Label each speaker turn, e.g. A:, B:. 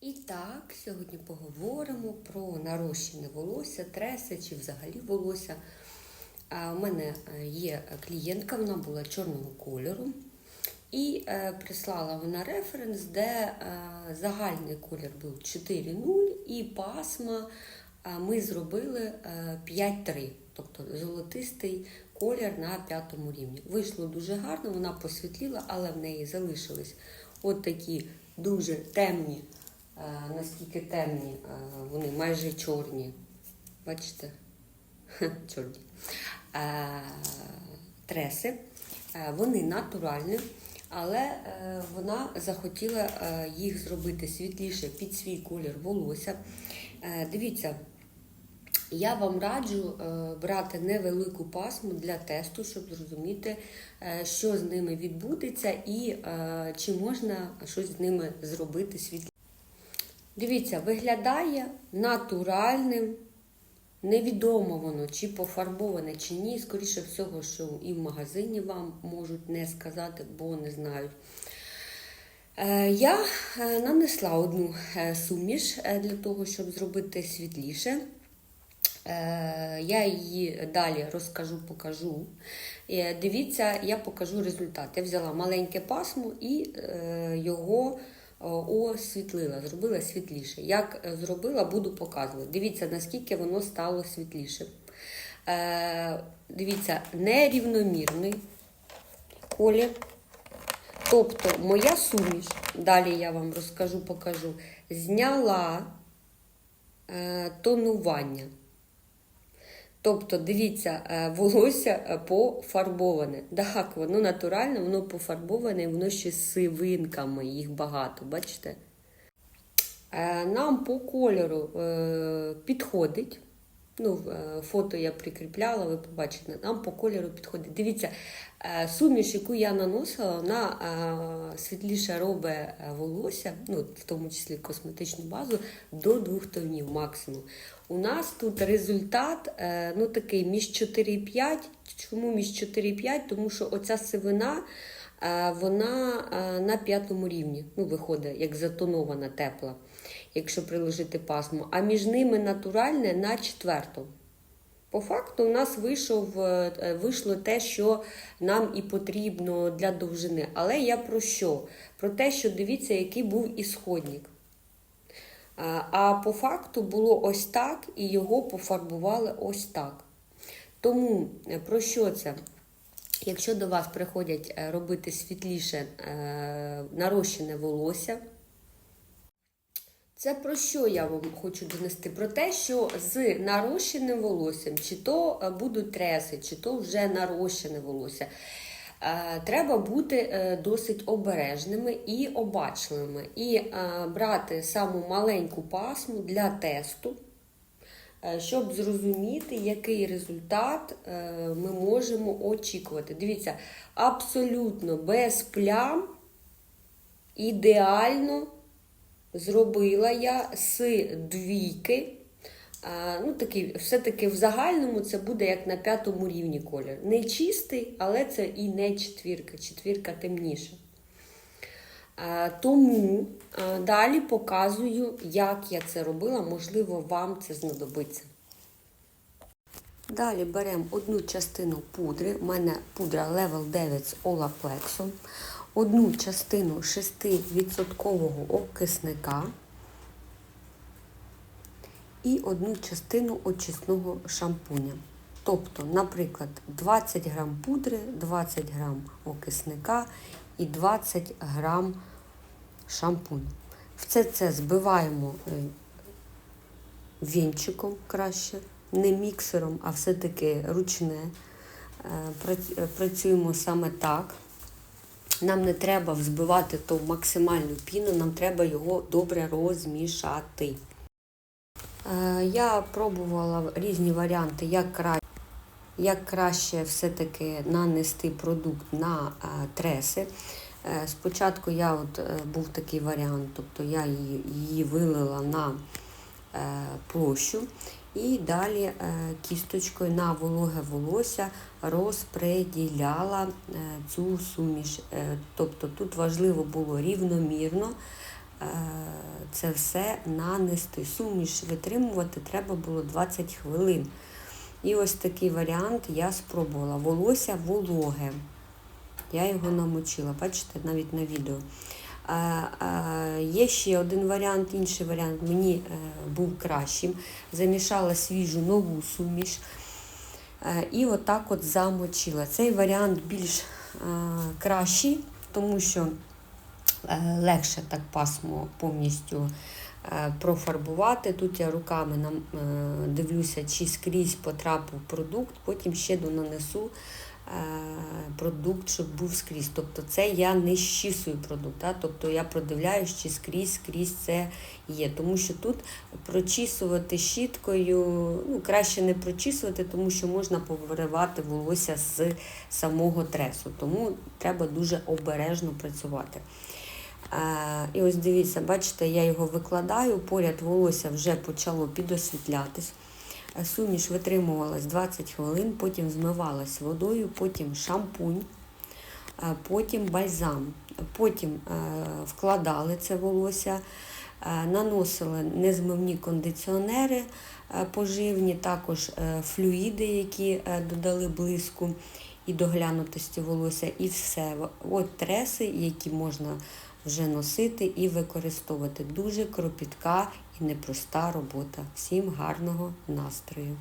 A: І так, сьогодні поговоримо про нарощене волосся, треси чи взагалі волосся. У мене е, є клієнтка, вона була чорного кольору. І е, прислала вона референс, де е, загальний колір був 4.0 і пасма ми зробили е, 5.3, тобто золотистий колір на п'ятому рівні. Вийшло дуже гарно, вона посвітліла, але в неї залишились от такі дуже темні, наскільки темні, е, вони майже чорні. Бачите? Чорні. Е, треси. Е, Вони натуральні, але е, вона захотіла е, їх зробити світліше під свій колір волосся. Е, Дивіться, я вам раджу е, брати невелику пасму для тесту, щоб зрозуміти, е, що з ними відбудеться і е, чи можна щось з ними зробити світліше. Дивіться, виглядає натуральним. Невідомо воно, чи пофарбоване, чи ні. Скоріше всього, що і в магазині вам можуть не сказати, бо не знають. Е, Я е, нанесла одну е, суміш для того, щоб зробити світліше. Я її далі розкажу, покажу. Дивіться, я покажу результат. Я взяла маленьке пасмо і його освітлила, зробила світліше. Як е, зробила, буду показувати. Дивіться, наскільки воно стало світліше. Е, Дивіться, нерівномірний колір. Тобто, моя суміш, далі я вам розкажу, покажу, зняла е, тонування. Тобто, дивіться, е, волосся е, пофарбоване. Так, воно натуральне, воно пофарбоване, воно ще з сивинками, їх багато, бачите? Е, Нам по кольору підходить. Ну, е, фото я прикріпляла, ви побачите, нам по кольору підходить. Дивіться, е, суміш, яку я наносила, вона е, світліше робить волосся, ну, в тому числі косметичну базу, до двох тонів максимум. У нас тут результат ну, такий між 4,5. Чому між 4,5? Тому що оця сивина. Вона на п'ятому рівні ну, виходить, як затонована тепла, якщо приложити пасму, а між ними натуральне на четвертому. По факту, у нас вийшов, е, е, вийшло те, що нам і потрібно для довжини. Але я про що? Про те, що дивіться, який був ісходник. А а по факту було ось так, і його пофарбували ось так. Тому е, про що це? Якщо до вас приходять е, робити світліше е, нарощене волосся, це про що я вам хочу донести? Про те, що з нарощеним волоссям, чи то е, будуть треси, чи то вже нарощене волосся, треба бути досить обережними і обачливими. І брати саму маленьку пасму для тесту, щоб зрозуміти, який результат е, ми можемо очікувати. Дивіться, абсолютно без плям, ідеально зробила я з двійки. Ну, такий, все-таки в загальному це буде як на п'ятому рівні колір. Не чистий, але це і не четвірка. Четвірка темніша. А, тому далі показую, як я це робила. Можливо, вам це знадобиться. Далі беремо одну частину пудри. У мене пудра Level 9 з Олаплексом, одну частину 6% окисника і одну частину очисного шампуня. Тобто, наприклад, 20 грам пудри, 20 грам окисника і 20 грам шампуню. Все це збиваємо е, вінчиком краще, не міксером, а все-таки ручне. Е, е, Працюємо саме так. Нам не треба взбивати ту максимальну піну, нам треба його добре розмішати. Я пробувала різні варіанти, як краще. Як краще все-таки нанести продукт на треси. Е, Спочатку я от, е, був такий варіант, тобто я її, її вилила на е, площу і далі кісточкою на вологе волосся розпреділяла цю суміш. Тобто тут важливо було рівномірно це все нанести. Суміш витримувати треба було 20 хвилин. І ось такий варіант я спробувала. Волосся вологе. Я його намочила, бачите, навіть на відео. Є ще один варіант, інший варіант мені е, був кращим. Замішала свіжу нову суміш. Е, і отак от замочила. Цей варіант більш е, кращий, тому що легше так пасмо повністю профарбувати. Тут я руками дивлюся, чи скрізь потрапив продукт, потім ще донанесу продукт, щоб був скрізь. Тобто це я не щісую продукт, да? тобто я продивляюсь, чи скрізь скрізь це є. Тому що тут прочісувати щіткою, ну краще не прочісувати, тому що можна повиривати волосся з самого тресу. Тому треба дуже обережно працювати. Е, І ось дивіться, бачите, я його викладаю, поряд волосся вже почало підосвітлятись. Суміш витримувалась 20 хвилин, потім змивалась водою, потім шампунь, потім бальзам. Потім е, вкладали це волосся, е, наносили незмивні кондиціонери е, поживні, також флюїди, які додали блиску і доглянутості волосся, і все. От треси, які можна вже носити і використовувати. Дуже кропітка і непроста робота. Всім гарного настрою!